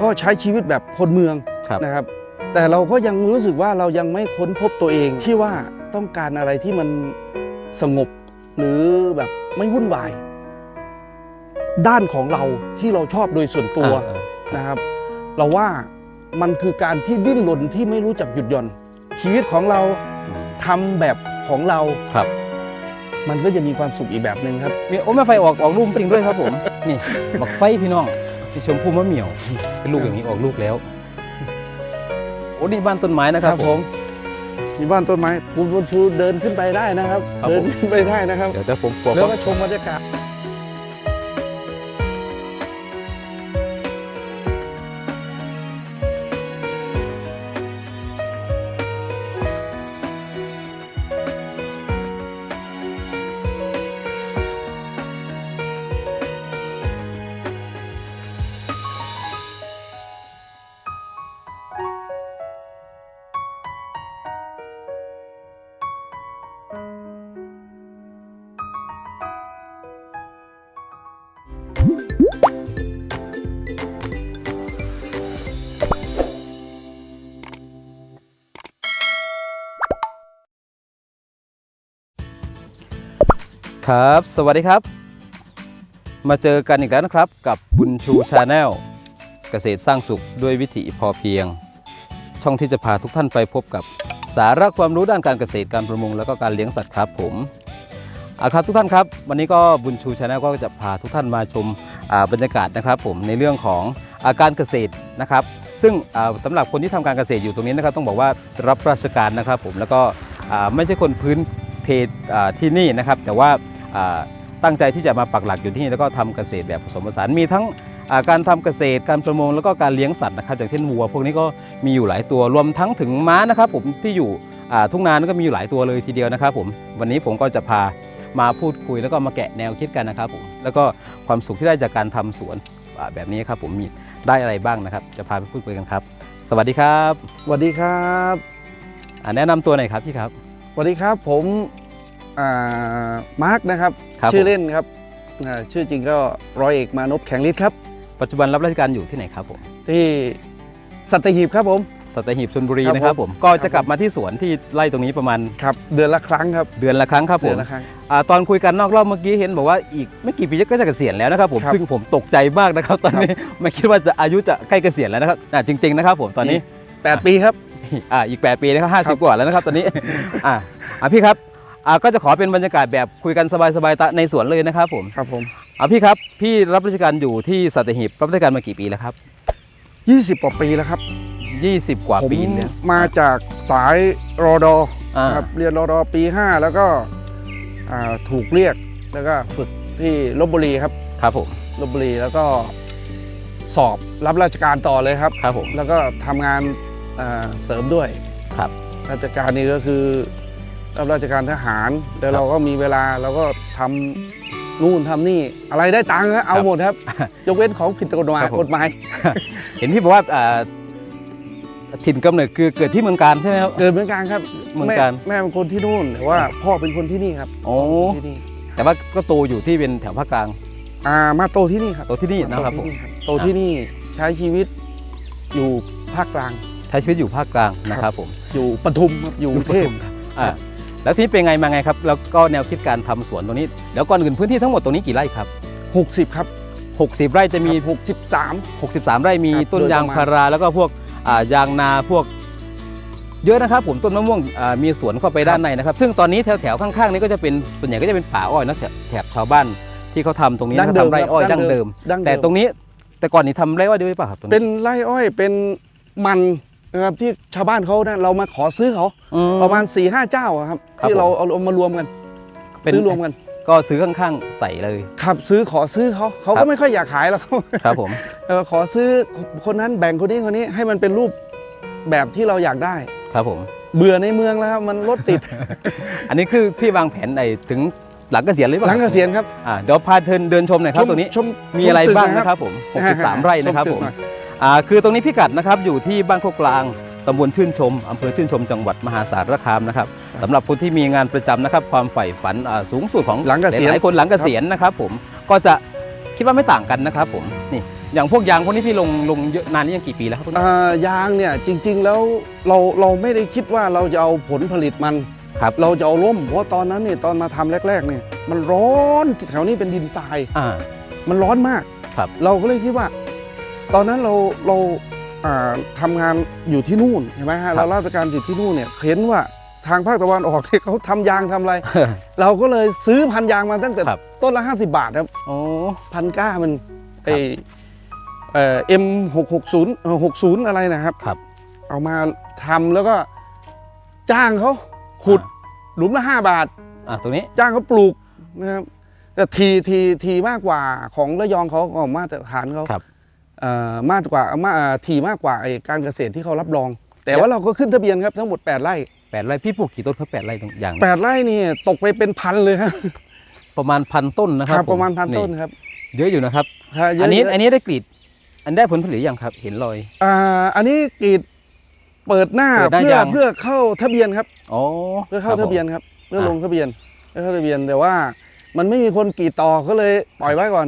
ก็ใช้ชีวิตแบบคนเมืองครับนะครับ แต่เราก็ยังรู้สึกว่าเรายังไม่ค้นพบตัวเองที่ว่าต้องการอะไรที่มันสงบหรือแบบไม่วุ่นวาย ด้านของเราที่เราชอบโดยส่วนตัวอ่านะครับ เราว่ามันคือการที่ดิ้นรนที่ไม่รู้จักหยุดหย่อน ชีวิตของเราอืมทำแบบของเราครับ มันก็จะมีความสุขอีกแบบหนึ่งครับมีโอ้แม่ไฟออกออกลูกจริงด้วยครับผมนี่บักไฟพี่น้อง ที่ชมพู่มะเหมี่ยวเป็นลูกอย่างนี้ออกลูกแล้วโอ้นี่บ้านต้นไม้นะครับผมมีบ้านต้นไม้คุณบุญชูเดินขึ้นไปได้นะครับครับเดิผมขึ้นไปได้นะครับ เดี๋ยวแต่ผมกลัวแล้วว่าก็ชมบรรยากาศ ครับ สวัสดีครับ มาเจอกันอีกแล้วนะครับ กับบุญชูชาแนลเกษตรสร้างสุขด้วยวิถีพอเพียง ช่องที่จะพาทุกท่านไปพบกับสาระความรู้ด้านการเกษตรการประมงแล้วก็การเลี้ยงสัตว์ครับผมเอาครับทุกท่านครับ วันนี้ก็บุญชูชาแนลก็จะพาทุกท่านมาชมาบรรยากาศนะครับ ผมในเรื่องของอาการเกษตรนะครับ ซึ่งอ่าสำหรับคนที่ทำการเกษตรอยู่ตรงนี้นะครับ ต้องบอกว่ารับราชการนะครับ ผมแล้วก็ไม่ใช่คนพื้นเพที่นี่นะครับ แต่ว่า ตั้งใจที่จะมาปักหลักอยู่ที่นี่แล้วก็ทำเกษตรแบบผสมผสานมีทั้งอ่าการทำเกษตรการประมงแล้วก็การเลี้ยงสัตว์นะครับอย่างเช่นวัว พวกนี้ก็มีอยู่หลายตัวรวมทั้งถึงม้านะครับผมที่อยู่อ่าทุ่งนาก็มีอยู่หลายตัวเลยทีเดียวนะครับผมวันนี้ผมก็จะพามาพูดคุยแล้วก็มาแกะแนวคิดกันนะครับผมแล้วก็ความสุขที่ได้จากการทำสวนอ่าแบบนี้ครับผมมีได้อะไรบ้างนะครับ จะพาไปพูดคุยกันครับ สวัสดีครับสวัสดีครับอ่าแนะนำตัวหน่อยครับพี่ครับสวัสดีครับผมอ่า มาร์กนะครับครับชื่อผม เล่นครับอ่าชื่อจริงก็ร้อยเอกมานพแข็งฤทธิ์ครับ ปัจจุบันรับราชการอยู่ที่ไหนครับผมที่สัตหีบครับผม สัตหีบชลบุรีครับนะครับผผมมก็จะกลับมาที่สวนที่ไร่ตรงนี้ประมาณครับ เดือนละครั้งครับเดือนละครั้งครับผเดือมนละครั้งอ่าตอนคุยกันนอกรอบเมื่อกี้เห็นบอกว่าอีกไม่กี่ปีก็จะเกษียณแล้วนะครับผมครับซึ่งผมตกใจมากนะครับ ตอนนี้ไม่คิดว่าจะอายุจะใกล้เกษียณแล้วนะครับอ่าจริงๆนะครับผมตอนนี้ แปดปีครับ อ่าอีก 8 ปีนะครับครัห้าสิบกว่าแล้วนะครับตอนนี้ อ่าอ่าพี่ครับ อ่าก็จะขอเป็นบรรยากาศแบบคุยกันสบายๆตะในสวนเลยนะครับผมครับผมอ่าพี่ครับพี่รับราชการอยู่ที่สัตหีบรับราชการมากี่ปีแล้วครับ 20กว่าปีแล้วครับ20 กว่าผมปีเนี่ยมาจากสายรอดออ่าครับเรียนรอดอปี 5 แล้วก็อ่าถูกเรียกแล้วก็ฝึกที่ลบบุรีครับครับผมลบบุรีแล้วก็สอบรับราชการต่อเลยครับครับผมแล้วก็ทำงานอ่าเสริมด้วยครับ ราชการนี่ก็คือ รับราชการทหารแล้วเราก็มีเวลาเราก็ทำนู่นทำนี่ อะไรได้ตังค์ฮะเอาหมดครับ ยกเว้นของผิดกฎหมายครับผมกฎหมาย เห็นพี่บอกว่าอ่าถิ่นกำเนิดคือเกิดที่เมืองการใช่ไหมครับเกิดเหมือนกันครับเมืองการแม่แม่เป็นคนที่นู่นแต่ว่าพ่อเป็นคนที่นี่ครับโอ้ที่นี่แต่ว่าก็โตอยู่ที่เป็นแถวภาคกลางอ่ามาโตที่นี่ครับโตที่นี่นะครับผมโตที่นี่ใช้ชีวิตอยู่ภาคกลาง ใช้ชีวิตอยู่ภาคกลางนะครับผมอยู่ปทุมครับอยู่กรุงเทพอ่า แล้วทีนี้เป็นไงมาไงครับแล้วก็แนวคิดการทำสวนตรงนี้เดี๋ยวก่อนอื่นพื้นที่ทั้งหมดตรงนี้กี่ไร่ครับ 60 ครับ 60 ไร่จะมีหกสิบสาม63 ไร่มีครับต้นโดยยางประมาณพาราแล้วก็พวกอ่ายางนาพวก เยอะนะครับผมต้นมะม่วงอ่ามีสวนเข้าไปด้านในนะครับ ซึ่งตอนนี้แถวๆข้างๆนี้ก็จะเป็นส่วนใหญ่ก็จะเป็นป่าอ้อยนะแถบแถบชาวบ้านที่เขาทำตรงนี้ดั้งนะเดิมทำไร่อ้อยดั้งเดิมดั้งเดิม แต่ตรงนี้แต่ก่อนนี้ทำไร่อ้อยด้วยหรือเปล่าครับตรงเป็นนี้ไร่อ้อยเป็นมัน นะครับที่ชาวบ้านเขานะเรามาขอซื้อเขาอืประมาณ4ี่ห้าเจ้าอะครับครับที่เราผม เอาเอามารวมกันเป็นซื้อรวมกันก็ซื้อข้างๆใส่เลย ขับซื้อขอซื้อเขาเขาครัก็บ ไม่ค่อยอยากขายหรอก ครับผม เออขอซื้อคนนั้นแบ่งคนนี้คนนี้ให้มันเป็นรูปแบบที่เราอยากได้ ครับผม เบื่อในเมืองแล้วครับมันรถติด อันนี้คือพี่วางแผนไอ้ถึงหลังเกษียณหรือเปหล่าลังเกษียณครับอ่าเดี๋ยวพาเดินเดินชมหน่อยครับตรงนี้ ชมมีอะไรชตึกบ้างหนะครับผม 63 ไร่นะครับชผตึกมหอยอ่า คือตรงนี้พิกัดนะครับอยู่ที่บ้านโคกกลางตำบลชื่นชมอำเภอชื่นชมจังหวัดมหาสารคามนะครับสำหรับคนที่มีงานประจำนะครับ ความใฝ่ฝันอ่าสูงสุดของหลังเกษียณหลายๆคนหลังเกษียณนะครับ ผมก็จะคิดว่าไม่ต่างกันนะครับ ผมนี่อย่างพวกยางพวกนี้พี่ลงลงเยอะนานนี้ยังกี่ปีแล้วครับพวกนี้อ่ายางเนี่ยจริง ๆ แล้วเราเราไม่ได้คิดว่าเราจะเอาผลผลิตมันครับเราจะเอาล่มเพราะตอนนั้นเนี่ยตอนมาทำแรกๆเนี่ยมันร้อนแถวนี้เป็นดินทรายอ่ามันร้อนมากครับ เราก็เลยคิดว่า ตอนนั้นเราเราอ่าทำงานอยู่ที่นู่นใช่ไหมฮะเราราชการอยู่ที่นู่นเนี่ยเห็นว่าทางภาคตะวันออกที่เขาทำยางทำอะไร เราก็เลยซื้อพันยางมาตั้งแต่ครับต้นละ 50 บาทครับโอ้พันก้ามันเอเอ่อ็มหกหกศูนย์หกศูนย์อะไรนะครับครับ เอามาทำแล้วก็จ้างเขาขุดหลุมละห้าบาทอ่าตรงนี้จ้างเขาปลูกนะครับแต่ทีทีทีมากกว่าของระยองเขาก็มาตรฐานเขาครับเอ่อ มากกว่ามาอ่าทีมากกว่าไอ้การเกษตรที่เขารับรอง แต่ว่าเราก็ขึ้นทะเบียนครับทั้งหมด 8 ไร่แปดไร่พี่ปลูกกี่ต้นครับแปดไร่ตรงอย่าง8ไร่นี่ตกไปเป็นพันเลยครับประมาณพันต้นนะครับประมาณพันผต้นครับเยอะอยู่นะครับครับเยะอันนี้เยะอันนี้ได้กรีด อันได้ผลผลิตหรือยังครับ เห็นรอยอ่าอันนี้กรีดเปิดหน้าเปิดหน้าเพื่อยางเพื่อเข้าทะเบียนครับอ๋อเพื่อเข้าครับทะเบียนครับ เพื่ออะลงทะเบียนเพื่อเข้าทะเบียนแต่ว่า มันไม่มีคนกรีดต่อก็เลยปล่อยไว้ก่อน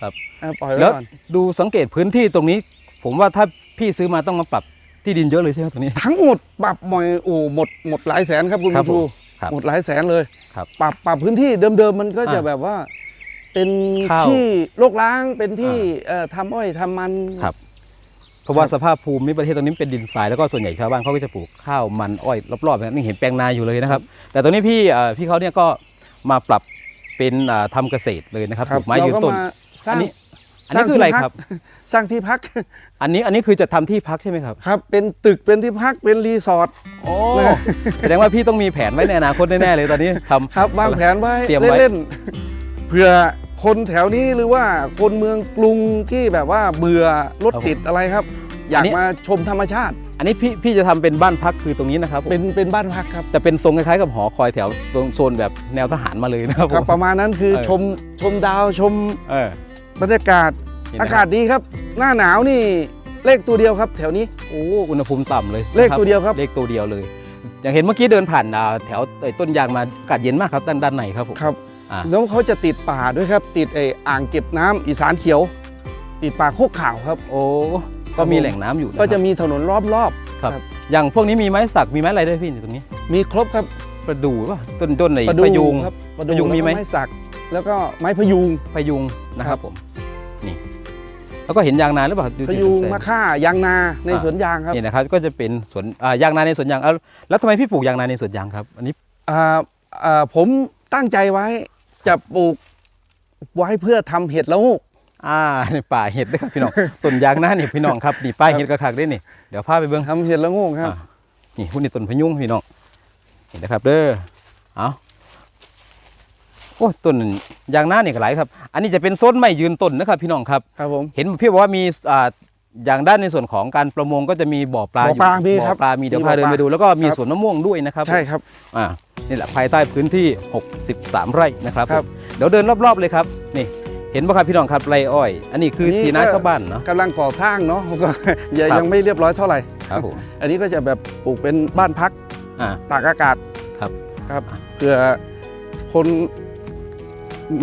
ครับอ่า ปล่อยไว้แล้วก่อน ดูสังเกตพื้นที่ตรงนี้ ผมว่าถ้าพี่ซื้อมาต้องมาปรับที่ดินเยอะเลยใช่ไหมตรงนี้ ทั้งหมดปรับหมอยโอ้หมดหมดหลายแสนครับคุณครับผู้ชูผมครับหมดหลายแสนเลยครับปรับปรับพื้นที่เดิมๆมันก็จะอะแบบว่า เป็นข้าวที่รกร้างเป็นที่เอ่อทำอ้อยทำมัน ครับ เพราะว่าสภาพภูมิประเทศตรงนี้เป็นดินทรายแล้วก็ส่วนใหญ่ชาวบ้านเขาก็จะปลูกข้าวมันอ้อยรอบๆนะนี่เห็นแปลงนาอยู่เลยนะครับ แต่ตรงนี้พี่เอ่อพี่เขาเนี่ยก็มาปรับเป็นอ่าทำเกษตรเลยนะครับปลูกไม้เรายืนก็ต้นมาสอัร้านงนี้ อันนี้คืออะไรครับ สร้างที่พัก อันนี้อันนี้คือจะทำที่พักใช่ไหมครับครับ เป็นตึกเป็นที่พักเป็นรีสอร์ทโอ้นะแสดงว่าพี่ต้องมีแผนไว้ในอนาคตแน่ๆเลยตอนนี้ทำครับวางแผนไว้เตรียมไว้เล่นๆเผื่อคนแถวนี้หรือว่าคนเมืองกรุงที่แบบว่าเบื่อรถติดอะไรครับ อยากมาชมธรรมชาติ อันนี้พี่พี่จะทำเป็นบ้านพักคือตรงนี้นะครับผมเป็นเป็นบ้านพักครับแต่เป็นทรงคล้ายๆกับหอคอยแถวตรงโซนแบบแนวทหารมาเลยนะครับครับผมประมาณนั้นคือเออชมชมดาวชมเออ บรรยากาศเห็นไหม อากาศดีครับ หน้าหนาวนี่เลขตัวเดียวครับ แถวนี้ โอ้อุณหภูมิต่ำเลยเลขตัวเดียวครับ เลขตัวเดียวเลย อย่างเห็นเมื่อกี้เดินผ่านอ่าแถวไอ้ต้นยางมาอากาศเย็นมากครับด้านด้านในครับผม ครับอ่า แล้วเขาจะติดป่าด้วยครับ ติดไออ่างเก็บน้ำอีสานเขียว ติดป่าโคกขาวครับ โอ้ก็มีแหล่งน้ำอยู่นก็จะครับมีถนนรอบครับครับอย่างพวกนี้มีไม้สักมีไม้อะไรด้วยพี่อยู่ตรงนี้ ๆ มีครบครับประดู่ป่ะต้นต้นไหนประดูพยุงครับประพยุดูงมีไหม แล้วก็ไม้สัก แล้วก็ไม้พยุง พยุงนะคครัรับบผมนี่แล้วก็เห็นยางนาหรือเปล่าดูพยุงแสงมะค่ายางนาในอ่าสวนยางครับนี่นะครับก็จะเป็นสวนอ่ายางนาในสวนยางเอาแล้วทำไมพี่ปลูกยางนาในสวนยางครับอันนี้อ่าอ่าผมตั้งใจไว้จะปลูกไว้เพื่อทำเห็ดละโงูกอ่าในป่าเห็ดด้วยครับพี่น้องต้นยางนานี่พี่น้องครับนี่ป้ายเห็ดกระคักด้วยนี่เดี๋ยวพาไปเบิ้งทำเห็ดละโงูกครับอ่านี่หุ้นนี่ต้นพะยุงพี่น้องเห็นนะครับเด้อเอา โอ้ยต้นยางนานี่ก็หลายครับ อันนี้จะเป็นโซนไม่ยืนต้นนะครับพี่น้องครับครับผมเห็นพี่บอกว่ามีอ่าอย่างด้านในส่วนของการประมงก็จะมีบ่อปลาบ่อปลายู่มีครับบ่อปลามีเดี๋ยวมีพาเดินบ่อปลาไปดูแล้วก็มีครับสวนมะม่วงด้วยนะครับใช่ครับอ่านี่แหละภายใต้พื้นที่ 63 ไร่นะครับครับผมเดี๋ยวเดินรอบๆเลยครับนี่เห็นป่ะครับพี่น้องครับไรอ้อย อันนี้คือนี่ที่นาก็ชาวบ้านเนาะกำลังก่อสร้างเนาะก็ยังครับยังไม่เรียบร้อยเท่าไหร่ครับผมอันนี้ก็จะแบบปลูกเป็นบ้านพักอ่าตากอากาศครับครับเผื่อคน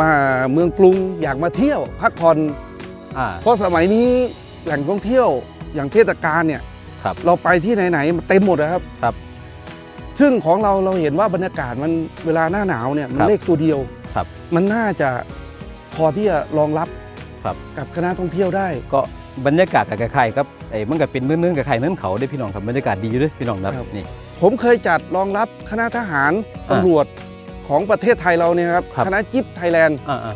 มาเมืองกรุงอยากมาเที่ยวพักผ่อนอ่า เพราะสมัยนี้แหล่งท่องเที่ยวอย่างเทศกาลเนี่ยครับเราไปที่ไหนๆมันเต็มหมดนะครับครับ ซึ่งของเราเราเห็นว่าบรรยากาศมันเวลาหน้าหนาวเนี่ยมันครับเลขตัวเดียวครับมันน่าจะพอที่จะรองรับครับ กับคณะท่องเที่ยวได้ ก็บรรยากาศกับไข่ครับไอ้มันก็เป็นเนื้อๆกับไข่เนื้อเขาด้วยพี่น้องครับบรรยากาศดีอยู่ด้วยพี่น้องครับครับ นี่ ผมเคยจัดรองรับคณะทหารอ่า ตำรวจ ของประเทศไทยเราเนี่ยครับครับคณะจิ๊บไทยแลนด์อ่า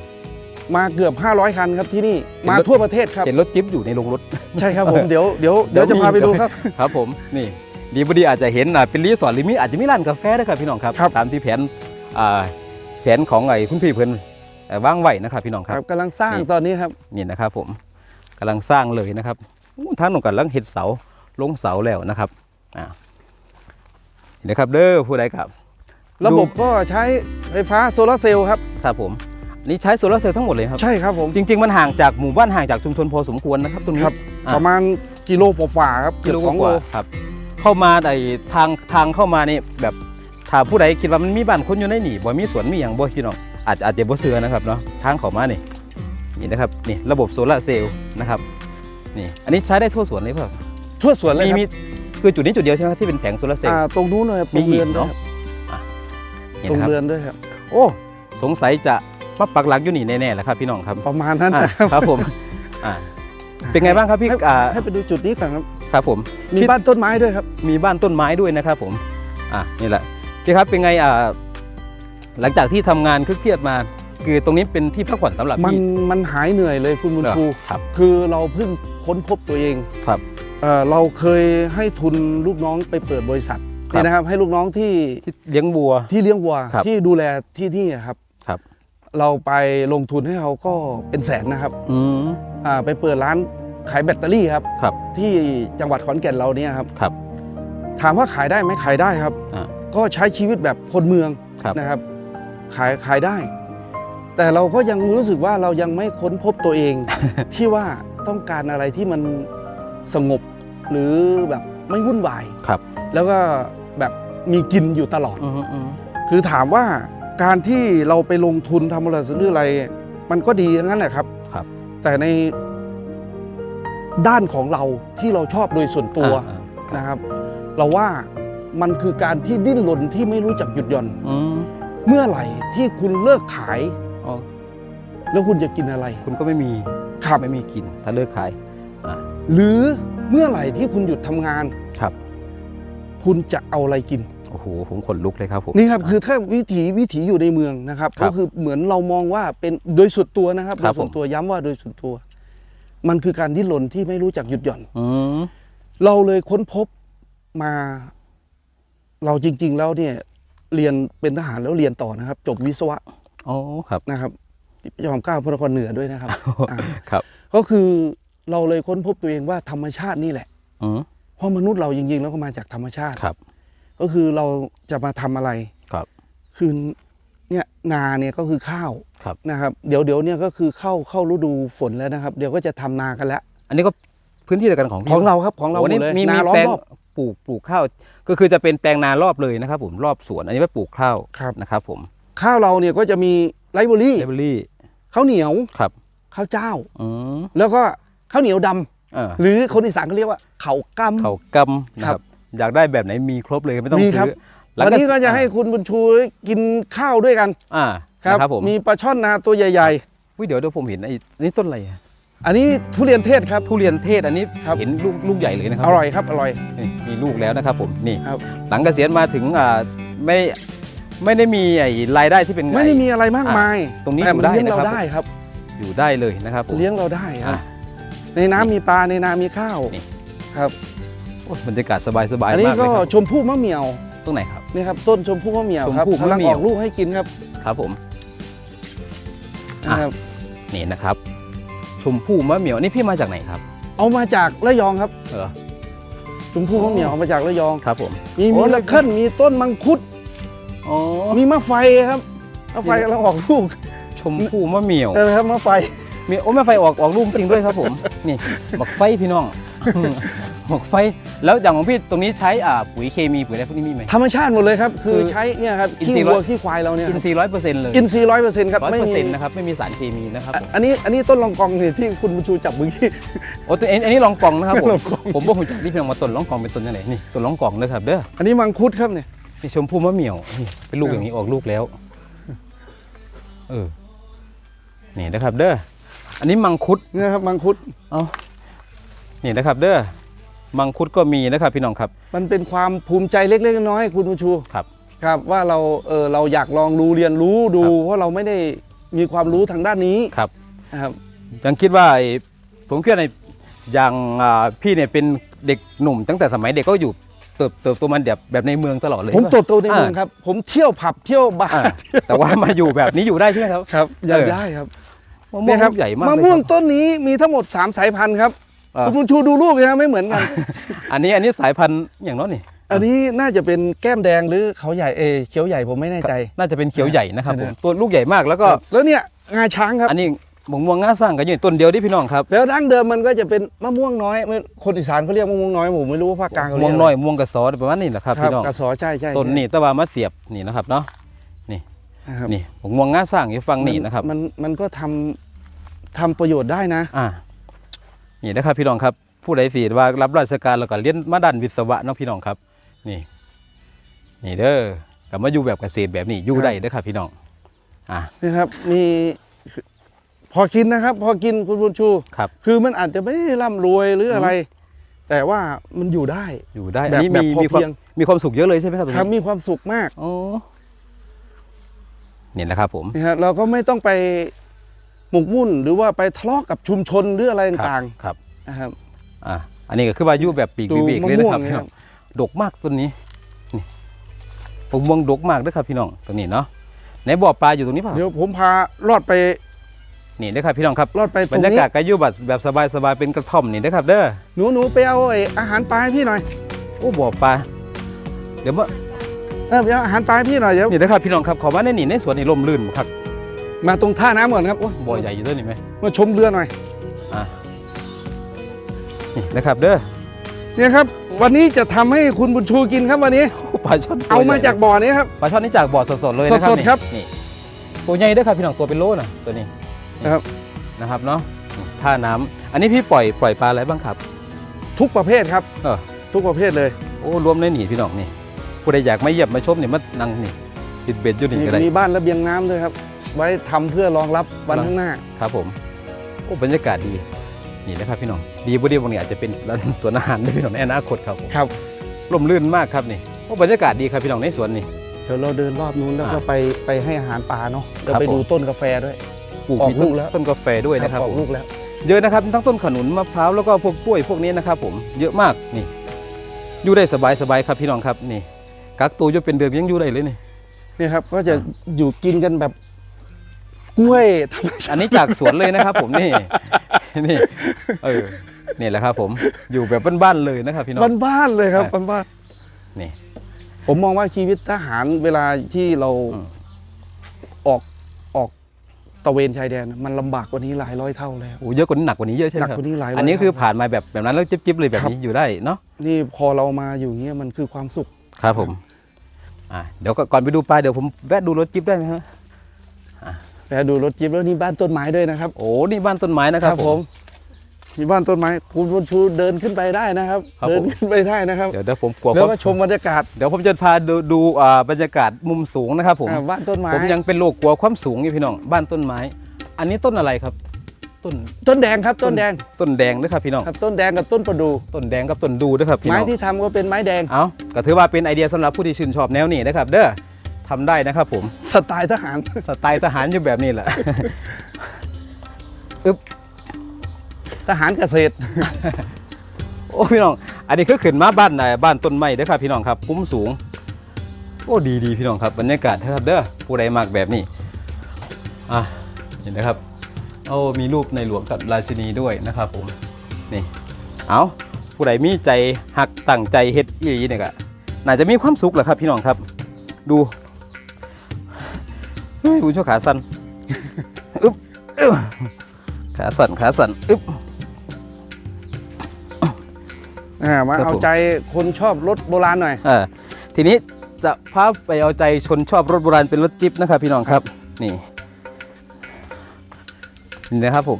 มาเกือบ 500 คันครับที่นี่เห็นมารถทั่วประเทศครับๆเห็นรถจิ๊บอยู่ในโรงรถ ใช่ครับผมเดี๋ยวเดี๋ยวเดี๋เดี๋ยยววจะพาไปดูครับครับผมนี่ดีบดีอาจจะเห็นอ่าเป็นรีสอร์ทหรือมีอาจจะมีร้านกาแฟด้วยครับพี่น้องครับครับตามที่แผนอ่าแผนของไอ้คุณพี่เพิ่นเอ่อวางไว้นะครับพี่น้องคครับรับกำลังสร้างนี่ตอนนี้ครับนี่นะครับผมกำลังสร้างเลยนะครับอู้ทางนงกันลังเห็ดเสาลงเสาแล้วนะครับอ่านี่นะครับเด้อผู้ใดครับ ระบบดูก็ใช้ไฟฟ้าโซลาร์เซลล์ครับครับผมอันนี่ใช้โซลาร์เซลล์ทั้งหมดเลยครับ ใช่ครับผมจริง ๆ มันห่างจากหมู่บ้านห่างจากชุมชนพอสมควรนะครับตรงนี้ครับอะประมาณกิโลฝ่าๆครับเกือบสองกโลว่าครับเข้ามาไอ้ทางทางเข้ามานี่แบบถ้าผู้ใดคิดว่ามันมีบ้านคนอยู่ในนี่บ่มีสวนมีอย่างบ่พี่น้องอาจอาจจะบ่เสือนะครับเนาะทางเข้ามานี่นี่นะครับนี่ระบบโซลาร์เซลล์นะครับนี่อันนี้ใช้ได้ทั่วสวนเลยเปล่าทั่วสวนเลยมีครับมีคือจุดนี้จุดเดียวใช่ไหมที่เป็นแผงโซลาร์เซลล์อ่าตรงนู้นเลยครับตมีรงอีเรืกอนด้วยเนาะครับนี่ ตรงนะครับเรือนด้วยครับ โอ้ สงสัยจะมาปักหลักอยู่นี่แน่ๆแหละครับพี่น้องครับประมาณนั้นอะนะครับครับผมอ่าเป็นไงบ้างครับพี่ให้อ่าให้ไปดูจุดนี้ก่อนครับครับผม มีพี่บ้านต้นไม้ด้วยครับ มีบ้านต้นไม้ด้วยนะครับผม อะนี่แหละพี่ครับเป็นไงอ่าหลังจากที่ทำงานเครียดๆมา คือตรงนี้เป็นที่พักผ่อนสำหรับมันพี่ มันหายเหนื่อยเลยคุณบุญเหรอชูครับคือเราเพิ่งค้นพบตัวเองครับ เอ่อเราเคยให้ทุนลูกน้องไปเปิดบริษัท ครับ นี่นะครับให้ลูกน้องที่ที่เลี้ยงวัว ที่เลี้ยงวัวครับ ที่ดูแลที่นี่อะครับ ครับ เราไปลงทุนให้เขาก็เป็นแสนนะครับอืมอ่าไปเปิดร้านขายแบตเตอรี่ครับ ครับ ที่จังหวัดขอนแก่นเราเนี่ยครับ ครับ ถามว่าขายได้ไหมขายได้ครับ อ่า ก็ใช้ชีวิตแบบคนเมืองครับ นะครับ ขายขายได้ แต่เราก็ยังรู้สึกว่าเรายังไม่ค้นพบตัวเอง ที่ว่าต้องการอะไรที่มันสงบหรือแบบไม่วุ่นวาย ครับ แล้วก็แบบมีกินอยู่ตลอด อืมอืมคือถามว่าการที่เราไปลงทุนทำอะไรหรืออะไร มันก็ดีทั้งนั้นแหละครับ ครับ แต่ในด้านของเราที่เราชอบโดยส่วนตัวอ่าอ่านะครับ เราว่ามันคือการที่ดิ้นรนที่ไม่รู้จักหยุดหย่อน อืมเมื่อไหร่ที่คุณเลิกขาย อ๋อแล้วคุณจะกินอะไรคุณก็ไม่มีครับไม่มีกิน ถ้าเลิกขายอ่าหรือเมื่อไหร่ที่คุณหยุดทำงาน ครับ คุณจะเอาอะไรกินโอ้โหผมขนลุกเลยครับผมนี่ครับคือถ้าวิถีวิถีอยู่ในเมืองนะครับครับก็คือเหมือนเรามองว่าเป็นโดยส่วนตัวนะครับคโดรัยบส่วนผมตัวย้ำว่าโดยส่วนตัว มันคือการดิ้นรนที่ไม่รู้จักหยุดหย่อนอืมเราเลยค้นพบมา เราจริง ๆ แล้วเนี่ย เรียนเป็นทหารแล้วเรียนต่อนะครับ จบวิศวะอ๋อครับนะครับยอมเกล้าพระนครเหนือด้วยนะครับอ่าครับ ก็คือเราเลยค้นพบตัวเองว่าธรรมชาตินี่แหละอืม เพราะมนุษย์เราจริงๆ แล้วก็มาจากธรรมชาติครับ ก็คือเราจะมาทำอะไรครับคือเนี่ยนาเนี่ยก็คือข้าวครับนะครับ เดี๋ยวเดี๋ยวเนี่ยก็คือเข้าเข้าฤดูฝนแล้วนะครับ เดี๋ยวก็จะทำนากันแล้ว อันนี้ก็พื้นที่เดียวกันของพี่ของเราครับของเราหโอ้มนี่ดเลยมีนามีล้อมแปลงรอบปลูกปลูกข้าว ก็คือจะเป็นแปลงนารอบเลยนะครับ ผมรอบสวน อันนี้ไม่ปลูกข้าวครับนะครับ ผมข้าวเราเนี่ยก็จะมีไรเบอรี่เลเบอรี่ข้าวเหนียวครับข้าวเจ้าอืมแล้วก็ข้าวเหนียวดำอ่า หรือคนอีสานเขาเรียกว่าเขากำเขากำนะคครัรับบอยากได้แบบไหนมีครบเลยไม่ต้องมีครับซื้อหลังวันนี้ก็จะอ่าให้คุณบุญชูกินข้าวด้วยกัน อ่าครับนะครับผมมีปลาช่อนนาตัวใหญ่อุ๊ยเดี๋ยวเดี๋ยวผมเห็นไอ้นี่ต้นอะไรอะๆอันนี้ทุเรียนเทศครับทุเรียนเทศอันนี้ครับเห็นลูกลูกใหญ่เลยนะครัอร่อยครับอร่อยนี่มีลูกแล้วนะครับผมนี่ครับหลังเกษียณมาถึงอ่าไม่ไม่ได้มีไอ้รายได้ที่เป็นไม่ได้มีอะไรมากมาย ตรงนี้แต่อยู่มันได้เลี้ยงนะเราครับได้ครับอยู่ได้เลยนะครับผมเลี้ยงเราได้ครับอะ ในน้ำมีปลาในนา มีข้าวนี่ ครับ โอ้ยบรรยากาศสบายสบายอันนี้มากเลก็ยครับชมพู่มะเหมี่ยวตรงไหนครับ นี่ครับต้นชมพู่มะเหมี่ยวครับชมพู่มะกำลังเหมี่อยว อกลูกให้กินครับครับผม อะ นะครับ นี่นะครับ ชมพู่มะเหมี่ยวนี่พี่มาจากไหนครับเอามาจากระยองครับ เออชมพู่มะเหมี่ยวเอามาจากระยอง ครับผมมีโอ้มีแล้วละเคิลมีต้นมังคุด อ๋อมีมะไฟครับมะไฟนี่กำลังออกลูกชมพู่มะเหมี่ยว เออครับมะไฟ มีโอ้แม่ไฟออกออกลูกจริงด้วยครับผม นี่บักไฟพี่น้อง บักไฟแล้วอย่างของพี่ตรงนี้ใช้อ่าปุ๋ยเคมีปุ๋ยอะไรพวกนี้มีไหม ธรรมชาติหมดเลยครับ คือคือใช้เนี่ยครับอินขี้ทรีย์วัร้วอยขี้ควายเราเนี่ยอินทรีย์ร้อยเปอร์เซ็นต์เลยอินทรีย์ร้อยเปอร์เซ็นต์ครับร้อยไม่เปอร์มีเซ็นต์นะครับไม่มีสารเคมีนะครับอะผมอันนี้อันนี้ต้นลองกองเนี่ยที่คุณบุญชูจับเมื่อกี้ โอ้ตัวอันนี้ลองกองนะครับผมลองกอง ผมบอกผมจากที่พี่น้องมาต้นลองกองเป็นต้นยังไงนี่ต้นลองกองนะครับเด้อ อันนี้มังคุดครับเนี่ย นี่ชมพู่มะเหมี่ยวนี่เป็นลูกเออออย่างนี้ออกลูกแล้ว เออนี่นะครับ เด้อ อันนี้มังคุดเนี่ยครับมังคุดเอานี่นะครับเด้อมังคุดก็มีนะครับพี่น้องครับ มันเป็นความภูมิใจเล็กๆน้อยๆคุณบุญชูครับครับว่าเราเออเราอยากลองรู้เรียนรู้ดูครับเพราะเราไม่ได้มีความรู้ทางด้านนี้ครับนะครับยังคิดว่าไอ้ผมคิดว่าในอย่างอ่าพี่เนี่ยเป็นเด็กหนุ่ม ตั้งแต่สมัยเด็กก็อยู่เติบเติบโตมาแบบแบบในเมืองตลอดเลย ผมใช่ปะเติบโตในเมืองครับ ผมเที่ยวผับเที่ยวบาอ่าร์แต่ว่ามาอยู่แบบนี้อยู่ได้ใช่ไหมครับครับอยากเออได้ครับ มะม่วงครัลูกใหญ่มากมะเลยม่วงครับต้นนี้มีทั้งหมด 3 สายพันธุ์ครับอ่าคุณบุญชูดูลูกนะไม่เหมือนกัน อันนี้อันนี้สายพันธุ์อย่างนั้นนี่ อันนี้น่าจะเป็นแก้มแดงหรือเขาใหญ่เออเขียวใหญ่ผมไม่แน่ใจ น่าจะเป็นเขียวใหญ่นะครับเอผอมตัวลูกใหญ่มากแล้วก็ครับแล้วเนี่ยงาช้างครับอันนี้หมงม่วงง่าสร้างกันอยู่ต้นเดียวที่พี่น้องครับแล้วดั้งเดิมมันก็จะเป็นมะม่วงน้อยไม่คนอีสานเขาเรียกมะม่วงน้อยผมไม่รู้ว่าภาคกลางเขาม่เรีวยงกน้อยม่วงกระสอประมาณนี้แหละครับครับพี่น้องกระสอใช่ใช่ต้นนี่ตะวามาเสียบนี่นะครับเนาะนะครับนี่หมงม่วงง่าสร้างอยู่ฟังนี่นะครับมันมันก็ทำ ทำประโยชน์ได้นะ อ่านี่นะครับพี่น้องครับ ผู้ใดสีว่ารับราชการแล้วก็เรียนมาดันวิศวะเนาะพี่น้องครับ นี่ นี่เด้อกับมาอยู่แบบเกษตรแบบนี้อยู่ได้เด้อครับพี่น้องอะนี่ครับ มีพอกินนะครับ พอกินคุณบุญชูครับคือมันอาจจะไม่ได้ร่ำรวยหรืออะไร แต่ว่ามันอยู่ได้ อยู่ได้แบบอันนี้แบบมีพอมีความเพียงมีความสุขเยอะเลยใช่ไหมครับตรงครับนี้มีความสุขมาก โอ้นี่นะครับผม นะฮะเราก็ไม่ต้องไป หมกมุ่นหรือว่าไปทะเลาะกับชุมชนหรืออะไรครับต่างครับๆนะครับอะอันนี้ก็คือว่าอยู่แบบปีกดูวิเวกมะเลยนะม่วครับงพี่นะน้คอรังบดกมากต้นนี้นี่ผมมองดกมากเด้วยครับพี่น้องตัวนี้เนาะในบ่อปลาอยู่ตรงนี้เปล่าเดี๋ยวผมพารอดไปนี่เด้อครับพี่น้องครับรอดไปตบรรงรยานี้กาศก็อยู่แบบแบบสบายๆเป็นกระท่อมนี่นะครับเด้อหนูหนูไปเอาไอ้อาหารปลาให้พี่หน่อยโอ้บ่อปลาเดี๋ยวมาเออไปเอาอาหารปลาให้พี่หน่อยเดี๋ยวนี่นะครับพี่น้องครับขอมาในนี่ในสวนนี่ร่มรื่นครับ มาตรงท่าน้ำก่อนครับโอ้บ่อใหญ่อยู่ด้วยนี่ไหมมาชมเรือหน่อยอะนี่นะครับเด้อเนี่ยครับ วันนี้จะทำให้คุณบุญชูกินครับวันนี้ โอ้ปลาช่อนตัวเอามาใหญ่จากบ่อนี้ครับ ปลาช่อนนี่จากบ่อสดๆเลยนะครับสดๆนี่ครับนี่ตัวใหญ่เด้อครับพี่น้องตัวเป็นโลน่ะตัวนี้นะครับ นะครับเนาะท่าน้ำอันนี้พี่ปล่อยปล่อยปลาอะไรบ้างครับ ทุกประเภทครับ เออ ทุกประเภทเลยโอ้รวมในนี่พี่น้องนี่ผู้ใดอยากมาเยี่ยมมาชมนี่มานั่งนี่สิดเบ็ดอยู่นี่มีก็ได้มีบ้านระเบียงน้ำด้วยครับ ไว้ทำเพื่อรองรับวันนะข้างหน้า ครับผมโอ้บรรยากาศดีนี่นะครับพี่น้องดีบ่ดีบางนี่อาจจะเป็นร้านสวนอาหารได้พี่น้องในอนาคตครับผมครับร่มรื่นมากครับนี่โอ้บรรยากาศดีครับพี่น้องในสวนนี่เดี๋ยวเราเดินรอบนู้นแล้วก็อะไปไปให้อาหารปลาเนาะครัแล้วบไปดูผมต้นกาแฟด้วยปลูกออกมีต้นลูกแล้วต้นกาแฟด้วยนะครับอผอกมลูกแล้วเยอะนะครับทั้งต้นขนุนมะพร้าวแล้วก็พวกกล้วยพวกนี้นะครับผมเยอะมากนี่อยู่ได้สบายสบายๆครับพี่น้องครับนี่กักตัวอยู่เป็นเดือนยังอยู่ได้เลยนี่เนี่ยครับก็จะอยู่กินกันแบบ กล้วยธรรมชาติอันนี้จากสวนเลยนะครับ ผมนี่นี่เออนี่แหละครับ ผมอยู่แบบบ้านๆเลยนะครับ พี่น้องบ้านๆเลยครับอะบ้านนี่ๆผมมองว่าชีวิตทหารเวลาที่เราอืมออกออกตระเวนชายแดน มันลำบากกว่านี้หลายร้อยเท่าเลยครับโอ้เยอะกว่านี้หนักกว่านี้เยอะใช่ไหหมนักครับกว่านี้หลายร้ยอันนี้คือเท่ผ่านมาแบบแบบนั้นแล้วจิ๊บๆเลยแบบครับนี้อยู่ได้เนาะนี่พอเรามาอยู่เงี้ยมันคือความสุขครับผมอ่าเดี๋ยวก่อนไปดูปลาเดี๋ยวผมแวะดูรถจิ๊บได้ไหมฮะ แต่ดูรถจิ๊บแล้วนี่บ้านต้นไม้ด้วยนะครับ โอ้นี่บ้านต้นไม้นะครับผมมีบ้านต้นไม้คุณบุญชูเดินขึ้นไปได้นะครับครับเดินผมขึ้นไปได้นะครับ เดี๋ยวเดี๋ยวผมกลัวแล้วคก็วามชมบรรยากาศ เดี๋ยวผมจะพาดูดูอ่าบรรยากาศมุมสูงนะครับผมอ่าบ้านต้นไม้ผมยังเป็นโรคกลัวความสูงอยู่พี่น้อง บ้านต้นไม้ อันนี้ต้นอะไรครับ ต้นต้นแดงครับต้นแดง ต้นแดงด้วยครับพี่น้องครับต้นแดงกับต้นประดู ต้นแดงกับต้นดูด้วยครับพี่น้ไม้องที่ทำก็เป็นไม้แดง เอาก็ถือว่าเป็นไอเดียสำหรับผู้ที่ชื่นชอบแนวนี้นะครับ เด้อ ทำได้นะครับผม สไตล์ทหาร สไตล์ทหารอยู่แบบนี้แหละทหารเกษตร โอ้พี่น้อง อันนี้คือขึ้นมาบ้านไหนบ้านต้นไม้เด้อครับพี่น้องครับพุ่มสูง โอ้ดีดีพี่น้องครับบรรยากาศนะครับเด้อผู้ใดมากแบบนี้ อะเห็นนะครับโอ้มีรูปในหลวงกับราชินีด้วยนะครับผม นี่ เอาผู้ใดมีใจหักตั้งใจเฮ็ดอีหลีเนี่ยก็น่าจะมีความสุขแหละครับพี่น้องครับ ดูเฮ้ยคุณชั่วขาสั้นอึ๊บอึ๊บขาสั่นขาสั่นอึ๊บอ่ามาครับเอาผมใจคนชอบรถโบราณหน่อยเออทีนี้จะพาไปเอาใจชนชอบรถโบราณเป็นรถจิ๊บนะครับ พี่น้องครับ นี่นี่นะครับผม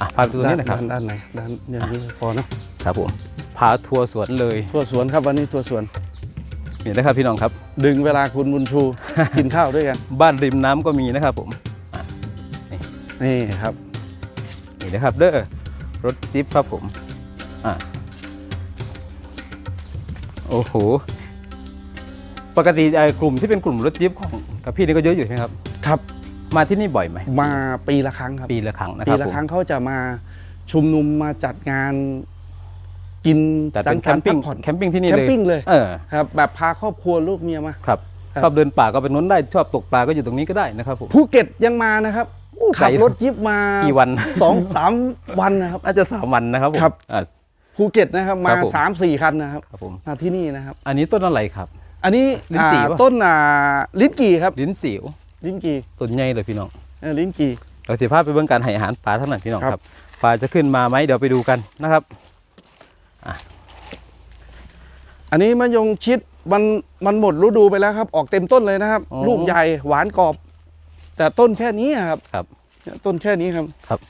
อะพาไปดูนี่นะครับด้านด้านไหนด้านอย่างนี้พอเนอะครับผมพาทัวร์สวนเลยทั่วสวนครับวันนี้ทั่วสวน นี่นะครับพี่น้องครับ ดึงเวลาคุณบุญชู กินข้าวด้วยกัน บ้านริมน้ำก็มีนะครับผมนี่ครับนี่นะครับเด้อรถจิ๊บครับผมอะโอ้โหปกติไอ้กลุ่มที่เป็นกลุ่มรถจิ๊บของกับพี่นี่ก็เยอะอยู่ใช่ไหมครับ ครับ มาที่นี่บ่อยไหมมาปีละครั้งครับปีละครั้งนะคปีรับละผมครั้งเขาจะมาชุมนุมมาจัดงาน กินแต่เป็นแคสัมงสรรค์ปิ้งพักผ่อนแคมปิ้งที่นี่แคเลมยปิ้งเลยเออครับแบบพาครอบครัวลูกเมียมาครับครับชอบเดินป่าก็ไปนู้นได้ชอบตกปลาก็อยู่ตรงนี้ก็ได้นะครับผมภูเก็ตยังมานะครับไกลขับรถยิบมากี่วันสองสามวันนะครับน่าจะสามวันนะครับผมครับอะภูเก็ตนะครับคมารับผมสามสี่คันนะครับครับผมมาที่นี่นะครับ อันนี้ต้นอะไรครับ อันนี้ลิ้นจี่อ่าปะต้นอ่าลิ้นจี่ครับลิ้นจิ๋วลิ้นจี่ต้นใหญ่เลยพี่น้องเออลิ้นจี่เราสิพาไปเบิ่งการให้อาหารปลาเท่านั้นพี่น้องครับครับปลาจะขึ้นมาไหมเดี๋ยวไปดูกันนะครับ อันนี้มะยงชิดมันมันหมดฤดูไปแล้วครับ ออกเต็มต้นเลยนะครับ อ๋อ ลูกใหญ่หวานกรอบ แต่ต้นแค่นี้ครับครับ เนี่ยต้นแค่นี้ครับ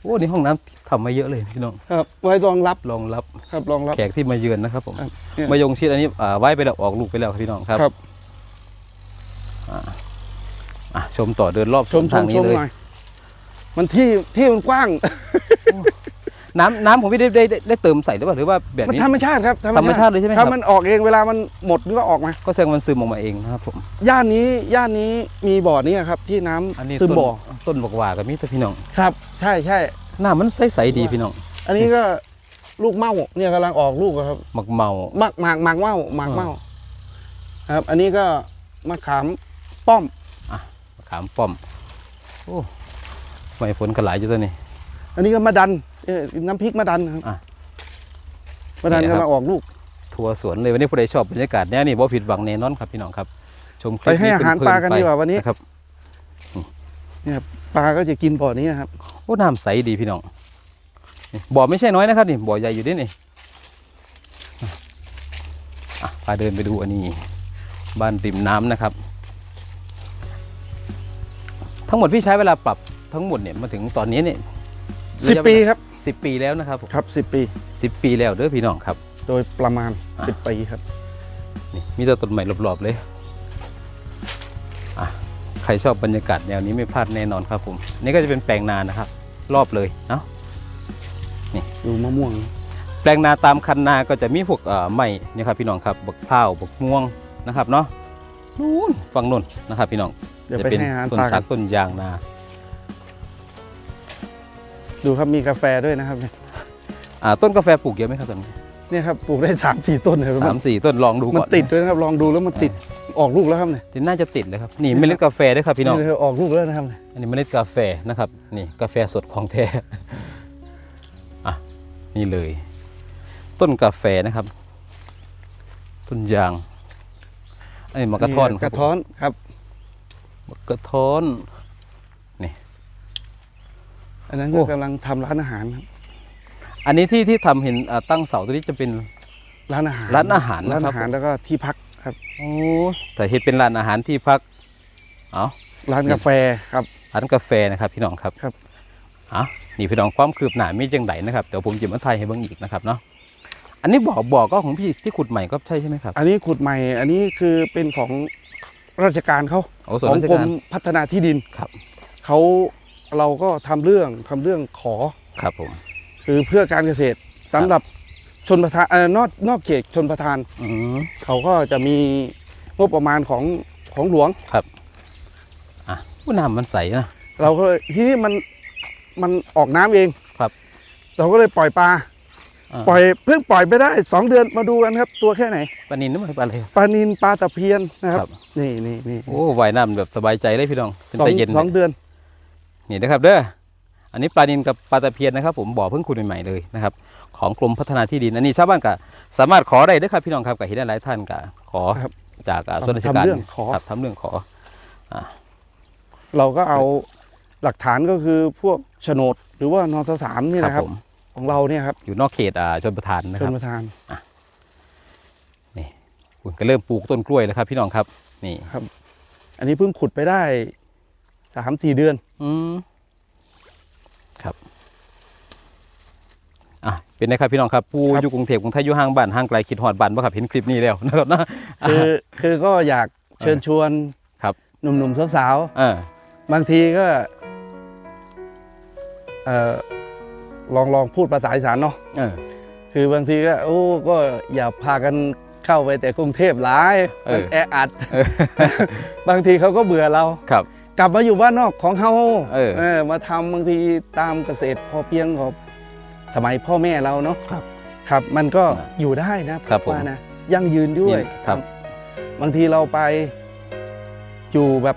โอ้นี่ห้องน้ำทำมาเยอะเลยพี่น้องครับ ไว้รองรับรองรับครับรองรับ แขกที่มาเยือนนะครับผมครับเนี่ย มายงชิดอันนี้อ่าไว้ไปแล้วออกลูกไปแล้วครับพี่น้องครับครับ อ่าอะชมต่อเดินรอบชมชทามงชนี้มเลยหน่อยมันที่ที่มันกว้าง น้ำน้ำของพี่ได้ได้ได้ได้เติมใส่หรือเปล่าหรือว่าแบบมันนี้ ธรรมชาติครับธรรมชาติเลยใช่ไหมครับ ถ้ามันออกเองเวลามันหมดมันก็ออกมา ก็แสดงว่ามันซึมออกมาเองนะครับผม ย่านนี้ย่านนี้มีบ่อนี้ครับที่น้ำอันนี้ซึมต้นบ่อต้นบอกหว่ากับมิตรพี่น้องครับ ใช่ใช่หน้ามันใสๆดีพี่น้องอันนี้ก็ลูกเมาเนี่ยกำลังออกลูกอะครับหมักเมา หมักหมากหมากเมาหมากอ่าเมาครับ อันนี้ก็มะขามป้อมมะขามป้อม โอ้ไม่ฝนกระหลายอยู่ตัวนี้ อันนี้ก็มะดัน เอ่อน้ำพริกมะดันครับอะมะดันนี่ครับ กำลังออกลูก ทัวร์สวนเลยวันนี้ผู้ใดชอบบรรยากาศเนี้ยนี่บ่ผิดหวังแน่นอนครับพี่น้องครับ ชมคลิปไปให้อาหารเพลิๆปลากันดีกว่าวันนี้นะครับปลาก็จะกินบ่อนี้ครับ โอ้น้ำใสดีพี่น้องนี่บ่อไม่ใช่น้อยนะครับนี่บ่อใหญ่อยู่ด้วยนี่อะพาเดินไปดูอันนี้ บ้านริมน้ำนะครับ ทั้งหมดพี่ใช้เวลาปรับทั้งหมดเนี่ยมาถึงตอนนี้เนี่ยสิบปีครับ สิบปีแล้วนะครับผมครับสิบปีสิบปีแล้วเด้อพี่น้องครับ โดยประมาณอะสิบปีครับนี่มีแต่ต้นใหม่รอบๆเลยอะใครชอบบรรยากาศแนวนี้ไม่พลาดแน่นอนครับผมนี่ก็จะเป็นแปลงนานะครับ รอบเลยเนาะดูมะม่วง แปลงนาตามคันนาก็จะมีพวกเอ่อไม้เนี่ยครับพี่น้องครับบักพร้าวบักม่วงนะครับเนาะนู่นฝั่งนู่นนะครับพี่น้องเดี๋ยวจะไปเป็นให้อาหารต้นปลาสักักนต้นยางนา ดูครับมีกาแฟด้วยนะครับเนี่ยอ่าต้นกาแฟปลูกเยอะไหมครับตอนนี้เนี่ยครับปลูกได้สามสี่ต้นเลยสามสี่ต้นลองดูมันก่อนติดด้วยนะครับลองดูแล้วมันติดออกลูกแล้วครับเนี่ยที่น่าจะติดเลยครับนี่เมล็ดกาแฟด้วยครับพี่น้องนี่เลยออกลูกแล้วนะครับเนี่ยอันนี้เมล็ดกาแฟนะครับนี่กาแฟสดของแท้อะนี่เลย ต้นกาแฟนะครับต้นยางอันนี้มะกระท้อนกครัระบท้อนครับมะกระท้อน อันนั้นโอ้ก็กำลังทำร้านอาหารครับอันนี้ที่ที่ทำเห็นอ่าตั้งเสาตัวนี้จะเป็น ร้านอาหารร้านอาหารร้านนะครับอาหารแล้วก็ที่พักครับโอ้แต่เห็นเป็นร้านอาหารที่พักเอาร้านกาแฟครับ ร้านกาแฟนะครับพี่น้องครับครับเอานี่พี่น้องความคืบหน้ามีจังไดนะครับเดี๋ยวผมจะมาถ่ายให้เบิ่งอีกนะครับเนาะอันนี้บ่อบ่อก็ของพี่ที่ขุดใหม่ก็ใช่ใช่ไหมครับอันนี้ขุดใหม่อันนี้คือเป็นของราชการเขาโอ้ส่วนของราชกรกามรพัฒนาที่ดินครับ เขา เราก็ทำเรื่องทำเรื่องขอครับผมคือเพื่อการเกษตรสำหรับชนประทานเอ่อนอกนอกเขตชนประทานอืมเขาก็จะมีงบประมาณของของหลวงครับอะผู้น้ำมันใสนะเราก็เลยทีนี้มันมันออกน้ำเองครับ เราก็เลยปล่อยปลาาปล่อยเพิ่งปล่อยไปได้สองเดือนมาดูกันครับ ตัวแค่ไหนปลานินนี่มันคือปลาอะไรปลานินปลาตะเพียนนะคครัรับบนี่นี่นี่โอ้ว่ายน้ำแบบสบายใจเลยพี่น้องเป็นสองตาเย็นสองเดือน นี่นะครับเด้ออันนี้ปลานินกับปลาตะเพียนนะครับ ผมบ่อเพิ่งขุดใหม่ๆเลยนะครับของกรมพัฒนาที่ดินอันนี้ชาวบ้านก็สามารถขอได้เด้วยครับพี่น้องครับกับเห็นหลายท่านก็ขอครับจากอ่าส่วนราชการทำเรื่องขอครับทำเรื่องขอเราก็เอาหลักฐานก็คือพวกโฉนดหรือว่านสสามนี่ครับนะครับผมของเราเนี่ยครับอยู่นอกเขตอ่าชนประทานนะชครันบประทานคุณก็เริ่มปลูกต้นกล้วยแล้วครับ พี่น้องครับ นี่อันนี้เพิ่งขุดไปได้สามสี่เดือน อืมครับอะเป็นไงครับพี่น้องครับผู้ครับ อยู่กรุงเทพกรุงไทยอยู่ห่างบ้านห่างไกลคิดหอดบ้านบ่ครับเห็นคลิปนี้แล้วนะครับนะ คือคือก็อยากเชิญชวนครับ หนุ่มๆสาวเออๆบางทีก็เอ่อลองลองพูดภาษาอีสานเนาะเออ คือบางทีก็โอ้ก็อย่าพากันเข้าไปแต่กรุงเทพหลายเอมันอแออัด เออบางทีเขาก็เบื่อเรา ครับ กลับมาอยู่บ้านนอกของเฮาเออ เออมาทำบางทีตามเกษตรพอเพียงของสมัยพ่อแม่เราเนาะครับครับมันก็นะอยู่ได้นะครับผมว่านะยั่งยืนด้วยนี่ครับ บางทีเราไปอยู่แบบ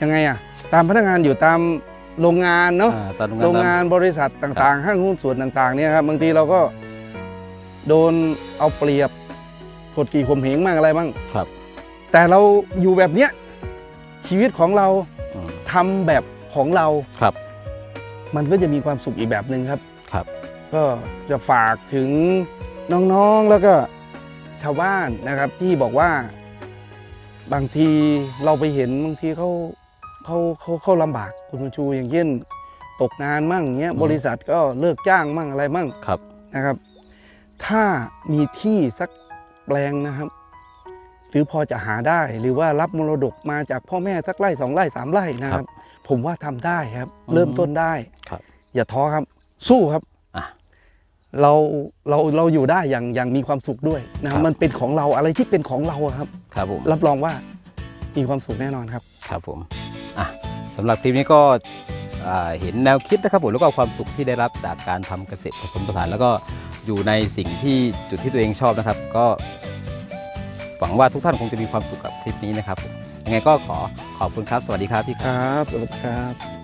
ยังไงอะตามพนักงานอยู่ตามโรงงานเนาะ อ่าตอนโรงงานบริษัทต่างๆ ห้างหุ้นส่วนต่างๆเนี่ยครับบางทีเราก็โดนเอาเปรียบกดขี่ข่มเหงมั่งอะไรมั่งครับ แต่เราอยู่แบบเนี้ย ชีวิตของเราอืมทำแบบของเราครับ มันก็จะมีความสุขอีกแบบหนึ่งครับครับ ก็จะฝากถึงน้องๆแล้วก็ชาวบ้านนะครับที่บอกว่าบางทีเราไปเห็นบางทีเขาเขาเขาเขาลำบากคุณบุญชูอย่างเช่นตกงานมั่งเงี้ยอืมบริษัทก็เลิกจ้างมั่งอะไรมั่งครับนะครับ ถ้ามีที่สักแปลงนะครับ หรือพอจะหาได้หรือว่ารับมรดกมาจากพ่อแม่สักไร่สองไร่สามไร่นะครับ ผมว่าทำได้ครับอืมเริ่มต้นได้ครับ อย่าท้อครับ สู้ครับอะเราเราเราอยู่ได้อย่างอย่างมีความสุขด้วยนะคครัรับบมันเป็นของเราอะไรที่เป็นของเราอะครับครับผมรับรองว่ามีความสุขแน่นอนครับ ครับผมอะสำหรับคลิปนี้ก็อ่าเห็นแนวคิดนะครับผมแล้วก็ความสุขที่ได้รับจากการทำเกษตรผสมผสานแล้วก็อยู่ในสิ่งที่จุดที่ตัวเองชอบนะครับ ก็ หวังว่าทุกท่านคงจะมีความสุขกับคลิปนี้นะครับยังไงก็ขอขอบคุณครับ สวัสดีครับพี่ครับ สวัสดีครับ